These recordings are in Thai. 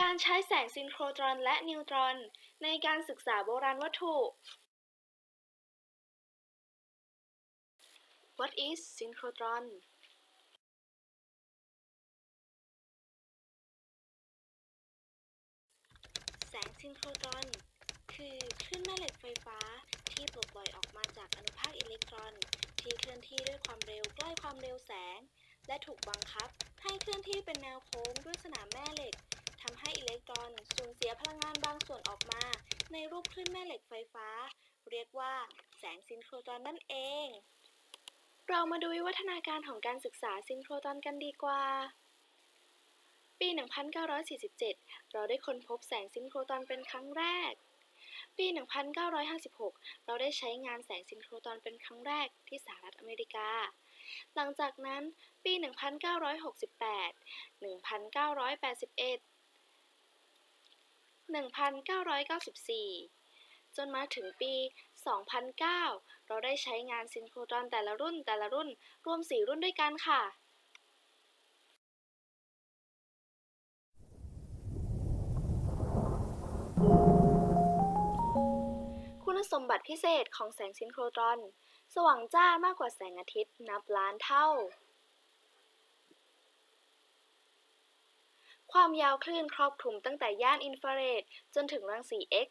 การใช้แสงซินโครตรอนและนิวตรอน ในการศึกษาโบราณวัตถุ What is synchrotron แสงซินโครตรอน คือคลื่นแม่เหล็กไฟฟ้าที่ปลดปล่อยออกมาจากอนุภาคอิเล็กตรอน ที่เคลื่อนที่ด้วยความเร็วใกล้ความเร็วแสง และถูกบังคับให้เคลื่อนที่เป็นแนวโค้งด้วยสนามแม่เหล็ก ทำให้อิเล็กตรอนสูญเสียพลังงานบางส่วนออกมา ในรูปคลื่นแม่เหล็กไฟฟ้า เรียกว่าแสงซินโครตอนนั่นเอง เรามาดูวิวัฒนาการของการศึกษาซินโครตอนกันดีกว่า ปี 1947 เราได้ค้นพบแสงซินโครตอนเป็นครั้งแรก ปี 1956 เราได้ใช้งานแสงซินโครตอนเป็นครั้งแรกที่สหรัฐอเมริกาหลังจากนั้นปี 1968 1981 1994 จนมาถึงปี 2009 เราได้ใช้งานซินโครตรอนแต่ละรุ่นแต่ละรุ่นรวม 4 รุ่นด้วยกันค่ะคุณสมบัติพิเศษของแสงซินโครตรอน สว่างจ้ามากกว่าแสงอาทิตย์นับล้านเท่า ความยาวคลื่นครอบคลุมตั้งแต่ย่านอินฟราเรดจนถึงรังสี X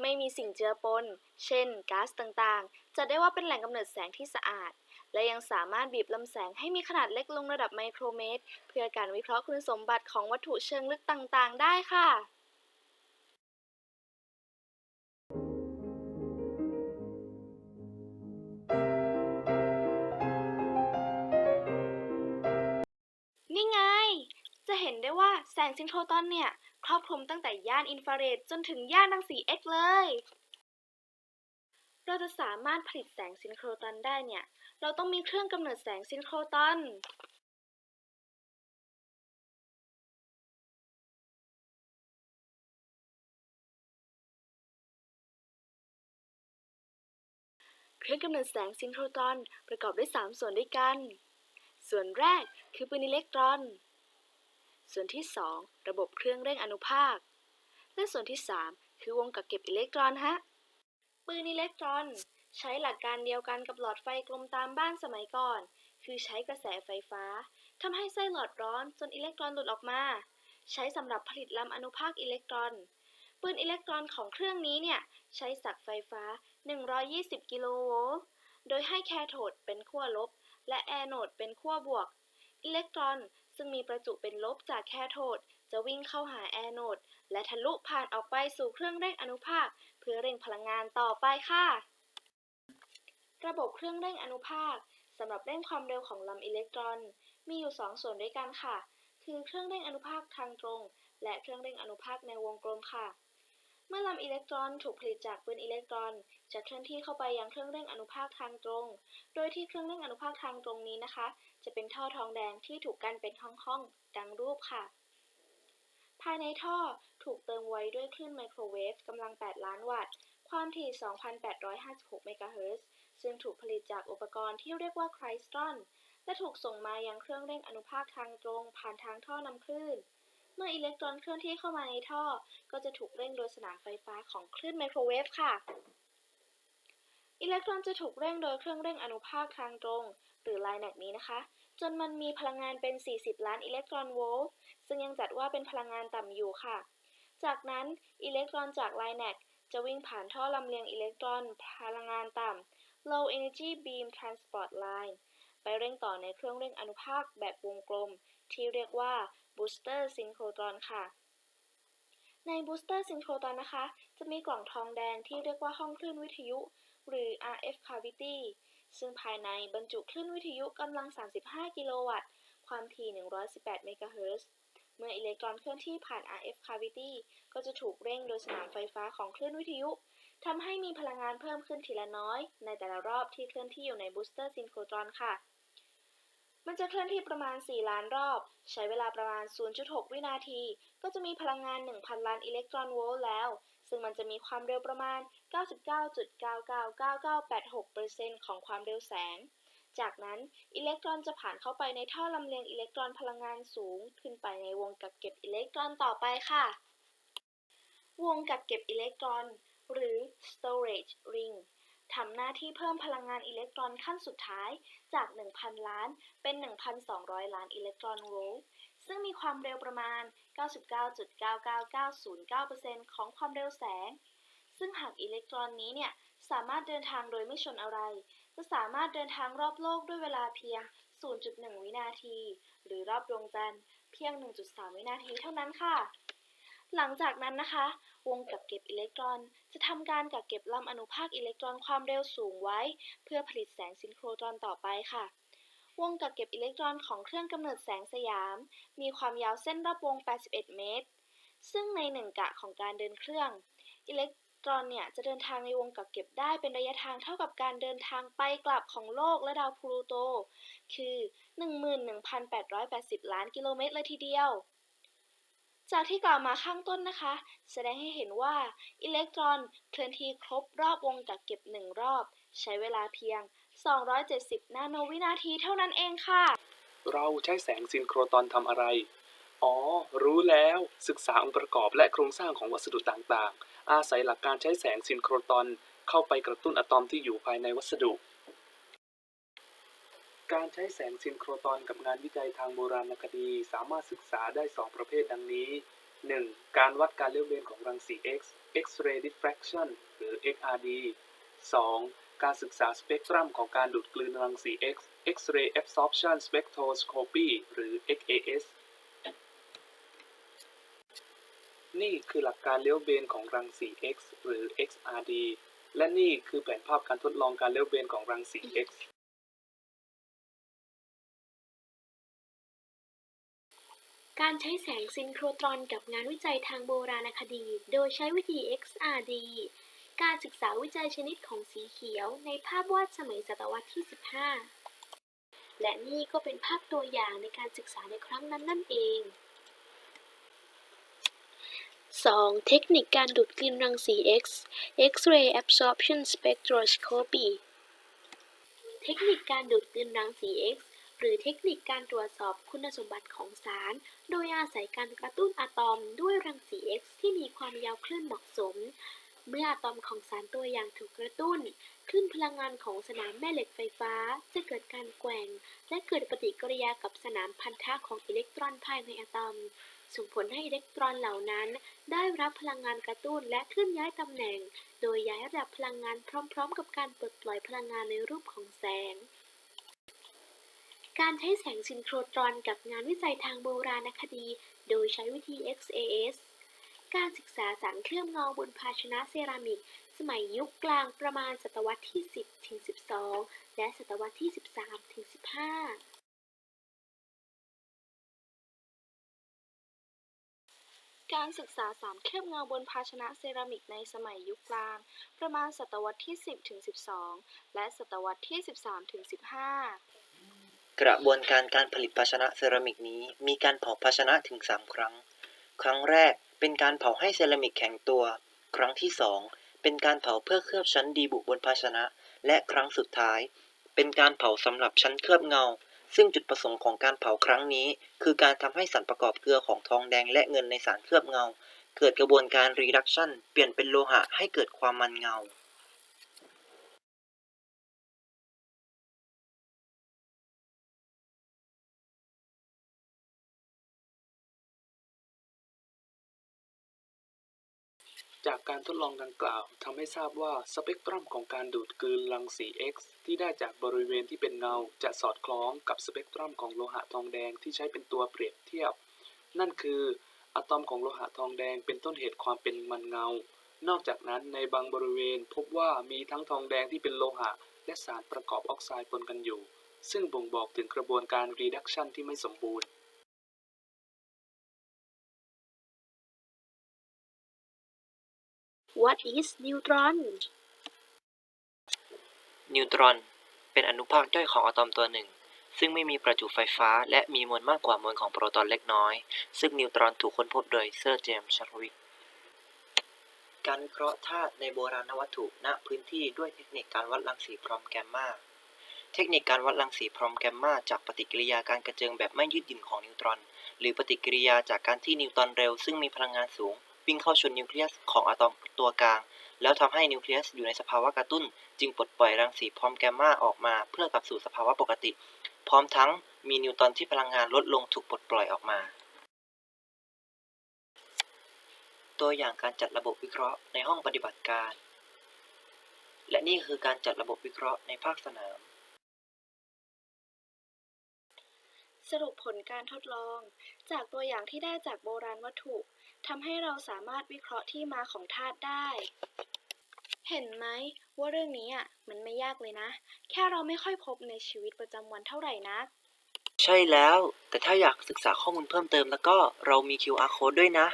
ไม่มีสิ่งเจือปน เช่นก๊าซต่างๆ จะได้ว่าเป็นแหล่งกำเนิดแสงที่สะอาด และยังสามารถบีบลำแสงให้มีขนาดเล็กลงระดับไมโครเมตร เพื่อการวิเคราะห์คุณสมบัติของวัตถุเชิงลึกต่างๆ ได้ค่ะ ห็นได้ว่าแสงซินโครตอนเนี่ย ครอบคลุมตั้งแต่ย่านอินฟราเรดจนถึงย่านรังสี X เลย เราจะสามารถผลิตแสงซินโครตอนได้เนี่ย เราต้องมีเครื่องกำเนิดแสงซินโครตอนเครื่องกำเนิดแสงซินโครตอนประกอบด้วย 3 ส่วนด้วยกัน ส่วนแรกคือปืนอิเล็กตรอน ส่วนที่ 2 ระบบเครื่องเร่งอนุภาค และส่วนที่ 3 คือวงกักเก็บอิเล็กตรอนฮะ ปืนอิเล็กตรอน ใช้หลักการเดียวกันกับหลอดไฟกลมตามบ้านสมัยก่อน คือใช้กระแสไฟฟ้าทำให้ไส้หลอดร้อนจนอิเล็กตรอนหลุดออกมา ใช้สำหรับผลิตลำอนุภาคอิเล็กตรอน ปืนอิเล็กตรอนของเครื่องนี้เนี่ยใช้สักไฟฟ้า 120 กิโลโวลต์ โดยให้แคโทดเป็นขั้วลบ และแอนโดเป็นขั้วบวก อิเล็กตรอน ซึ่งมีประจุเป็นลบจากแคโทดจะวิ่งเข้าหาแอนโดและทะลุผ่านออกไปสู่เครื่องเร่งอนุภาค เพื่อเร่งพลังงานต่อไปค่ะ ระบบเครื่องเร่งอนุภาคสำหรับเร่งความเร็วของลำอิเล็กตรอน มีอยู่ 2 ส่วนด้วยกันค่ะ คือเครื่องเร่งอนุภาคทางตรง และเครื่องเร่งอนุภาคในวงกลมค่ะ เมื่อลำอิเล็กตรอนถูกผลิตจากปืนอิเล็กตรอน จะเคลื่อนที่เข้าไปยังเครื่องเร่งอนุภาคทางตรง โดยที่เครื่องเร่งอนุภาคทางตรงนี้นะคะ จะเป็นท่อทองแดงที่ถูกกันเป็นห้องๆ ดังรูปค่ะ ภายในท่อถูกเติมไว้ด้วยคลื่นไมโครเวฟกำลัง 8 ล้านวัตต์ ความถี่ 2,856 เมกะเฮิรตซ์ซึ่งถูกผลิตจากอุปกรณ์ที่เรียกว่าไครสตรอนและถูกส่งมายังเครื่องเร่งอนุภาคทางตรงผ่านทางท่อนำคลื่น เมื่ออิเล็กตรอนเคลื่อนที่เข้ามาในท่อ ก็จะถูกเร่งโดยสนามไฟฟ้าของคลื่นไมโครเวฟค่ะ อิเล็กตรอนจะถูกเร่งโดยเครื่องเร่งอนุภาคทางตรง หรือไลน์แนกนี้นะคะ จนมันมีพลังงานเป็น 40 ล้านอิเล็กตรอนโวลต์ ซึ่งยังจัดว่าเป็นพลังงานต่ำอยู่ค่ะ จากนั้นอิเล็กตรอนจากไลน์แนกจะวิ่งผ่านท่อลำเลียงอิเล็กตรอนพลังงานต่ำ low energy beam transport line ไปเร่งต่อในเครื่องเร่งอนุภาคแบบวงกลม ที่เรียกว่า booster synchrotron ค่ะ ในบูสเตอร์ซินโครตอนนะคะ จะมีกล่องทองแดงที่เรียกว่าห้องคลื่นวิทยุ หรือ RF cavity ซึ่งภายในบรรจุคลื่นวิทยุกำลัง 35 กิโลวัตต์ ความถี่ 118 เมกะเฮิรตซ์เมื่ออิเล็กตรอนเคลื่อนที่ผ่าน RF cavity ก็จะถูกเร่งโดยสนามไฟฟ้าของคลื่นวิทยุทำให้มีพลังงานเพิ่มขึ้นทีละน้อย ในแต่ละรอบที่เคลื่อนที่อยู่ในบูสเตอร์ซินโครตรอนค่ะ มันจะเคลื่อนที่ประมาณ 4 ล้านรอบ ใช้เวลาประมาณ 0.6 วินาที ก็จะมีพลังงาน 1,000 ล้านอิเล็กตรอนโวลต์แล้ว ซึ่งมันจะมีความเร็วประมาณ 99.999986%ของความเร็วแสง จากนั้นอิเล็กตรอนจะผ่านเข้าไปในท่อลำเลียงอิเล็กตรอนพลังงานสูง ขึ้นไปในวงกักเก็บอิเล็กตรอนต่อไปค่ะ วงกักเก็บอิเล็กตรอน หรือ storage ring ทำหน้าที่เพิ่มพลังงานอิเล็กตรอนขั้นสุดท้ายจาก 1,000 ล้านเป็น 1,200 ล้านอิเล็กตรอนโวลต์ ซึ่งมีความเร็วประมาณ 99.99909%ของความเร็วแสง ซึ่งหากอิเล็กตรอนนี้เนี่ยสามารถเดินทางโดยไม่ชนอะไร จะสามารถเดินทางรอบโลกด้วยเวลาเพียง 0.1 วินาที หรือรอบดวงจันทร์เพียง 1.3 วินาทีเท่านั้นค่ะ หลังจากนั้นนะคะ วงกักเก็บอิเล็กตรอน จะทำการกักเก็บลำอนุภาคอิเล็กตรอนความเร็วสูงไว้ เพื่อผลิตแสงซินโครตรอนต่อไปค่ะ วงกักเก็บอิเล็กตรอนของเครื่องกำเนิดแสงสยาม มีความยาวเส้นรอบวง 81 เมตร ซึ่งในหนึ่งกะของการเดินเครื่อง อิเล็กตรอนเนี่ยจะเดินทางในวงกักเก็บได้เป็นระยะทางเท่ากับการเดินทางไปกลับของโลกและดาวพลูโต คือ 11,880 ล้านกิโลเมตรเลยทีเดียว จากที่กล่าวมาข้างต้นนะคะ แสดงให้เห็นว่าอิเล็กตรอนเคลื่อนที่ครบรอบวงกักเก็บหนึ่งรอบ ใช้เวลาเพียง 270 นาโนวินาทีเท่านั้นเองค่ะ เราใช้แสงซินโครตอนทำอะไร อ๋อ รู้แล้ว ศึกษาองค์ประกอบและโครงสร้างของวัสดุต่างๆ อาศัยหลักการใช้แสงซินโครตอนเข้าไปกระตุ้นอะตอมที่อยู่ภายในวัสดุ การใช้แสงซินโครตอนกับงานวิจัยทางโบราณคดีสามารถศึกษาได้ 2 ประเภทดังนี้ 1. การวัดการเลี้ยวเบนของรังสี X X-ray diffraction หรือ XRD 2. การศึกษาสเปกตรัมของการดูดกลืนรังสี X X-ray absorption spectroscopy หรือ XAS นี่คือหลักการเลี้ยวเบนของรังสี X หรือ XRD และนี่คือแผนภาพการทดลองการเลี้ยวเบนของรังสี X การใช้แสงซินโครตรอนกับงานวิจัยทางโบราณคดี โดยใช้วิธี XRD การศึกษาวิจัยชนิดของสีเขียวในภาพวาดสมัยศตวรรษที่ 15 และนี่ก็เป็นภาพตัวอย่างในการศึกษาในครั้งนั้นนั่นเอง 2. เทคนิคการดูดกลืนรังสี X X-ray absorption spectroscopy เทคนิคการดูดกลืนรังสี X หรือเทคนิคการตรวจสอบคุณสมบัติของสาร โดยอาศัยการกระตุ้นอะตอมด้วยรังสี X ที่มีความยาวคลื่นเหมาะสม เมื่ออะตอมของสารตัวอย่างถูกกระตุ้น คลื่นพลังงานของสนามแม่เหล็กไฟฟ้าจะเกิดการแกว่ง และเกิดปฏิกิริยากับสนามพันธะของอิเล็กตรอนภายในอะตอม ส่งผลให้อิเล็กตรอนเหล่านั้น ได้รับพลังงานกระตุ้นและเคลื่อนย้ายตำแหน่ง โดยย้ายระดับพลังงานพร้อม ๆ กับการปลดปล่อยพลังงานในรูปของแสงการใช้แสงซินโครตรอนกับงานวิจัยทางโบราณคดี โดยใช้วิธี XAS การศึกษาสารเคลือบเงาบนภาชนะเซรามิก สมัยยุคกลางประมาณศตวรรษที่ 10 ถึง 12 และศตวรรษที่ 13 ถึง 15การศึกษาสารเคลือบเงาบนภาชนะเซรามิกในสมัยยุคกลาง ประมาณศตวรรษที่ 10 ถึง 12 และศตวรรษที่ 13 ถึง 15 กระบวนการการผลิตภาชนะเซรามิกนี้มีการเผาภาชนะถึง 3 ครั้ง ครั้งแรกเป็นการเผาให้เซรามิกแข็งตัว ครั้งที่สองเป็นการเผาเพื่อเคลือบชั้นดีบุบนภาชนะ และครั้งสุดท้าย เป็นการเผาสำหรับชั้นเคลือบเงา ซึ่งจุดประสงค์ของการเผาครั้งนี้ คือการทำให้สารประกอบเกลือของทองแดงและเงินในสารเคลือบเงา เกิดกระบวนการรีดักชันเปลี่ยนเป็นโลหะให้เกิดความมันเงา จากการทดลองดังกล่าวทำให้ทราบว่าสเปกตรัมของการดูดกลืนรังสี X ที่ได้จากบริเวณที่เป็นเงา จะสอดคล้องกับสเปกตรัมของโลหะทองแดงที่ใช้เป็นตัวเปรียบเทียบ นั่นคืออะตอมของโลหะทองแดงเป็นต้นเหตุความเป็นมันเงา นอกจากนั้นในบางบริเวณพบว่ามีทั้งทองแดงที่เป็นโลหะ และสารประกอบออกไซด์ปนกันอยู่ ซึ่งบ่งบอกถึงกระบวนการรีดักชันที่ไม่สมบูรณ์ What is neutron นิวตรอน เป็นอนุภาคย่อยของอะตอมตัวหนึ่ง ซึ่งไม่มีประจุไฟฟ้า และมีมวลมากกว่ามวลของโปรตอนเล็กน้อย ซึ่งนิวตรอนถูกค้นพบโดยเซอร์เจมส์ชัตวิก การวิเคราะห์ธาตุในโบราณวัตถุณพื้นที่ด้วยเทคนิคการวัดรังสีพรอมแกมมา เทคนิคการวัดรังสีพรอมแกมมาจากปฏิกิริยาการกระเจิงแบบไม่ยืดหยุ่นของนิวตรอน หรือปฏิกิริยาจากการที่นิวตรอนเร็ว ซึ่งมีพลังงานสูง วิ่งเข้าชนนิวเคลียสของอะตอมตัวกลาง แล้วทำให้นิวเคลียสอยู่ในสภาวะกระตุ้น จึงปลดปล่อยรังสีพรอมแกมมาออกมาเพื่อกลับสู่สภาวะปกติ พร้อมทั้งมีนิวตอนที่พลังงานลดลงถูกปลดปล่อยออกมา ตัวอย่างการจัดระบบวิเคราะห์ในห้องปฏิบัติการ และนี่คือการจัดระบบวิเคราะห์ในภาคสนามสรุปผลการทดลอง จากตัวอย่างที่ได้จากโบราณวัตถุ ทำให้เราสามารถวิเคราะห์ที่มาของธาตุได้ เห็นไหมว่าเรื่องนี้อะมันไม่ยากเลยนะ แค่เราไม่ค่อยพบในชีวิตประจำวันเท่าไหร่นัก ใช่แล้ว แต่ถ้าอยากศึกษาข้อมูลเพิ่มเติมแล้วก็เรามี QR code ด้วยนะ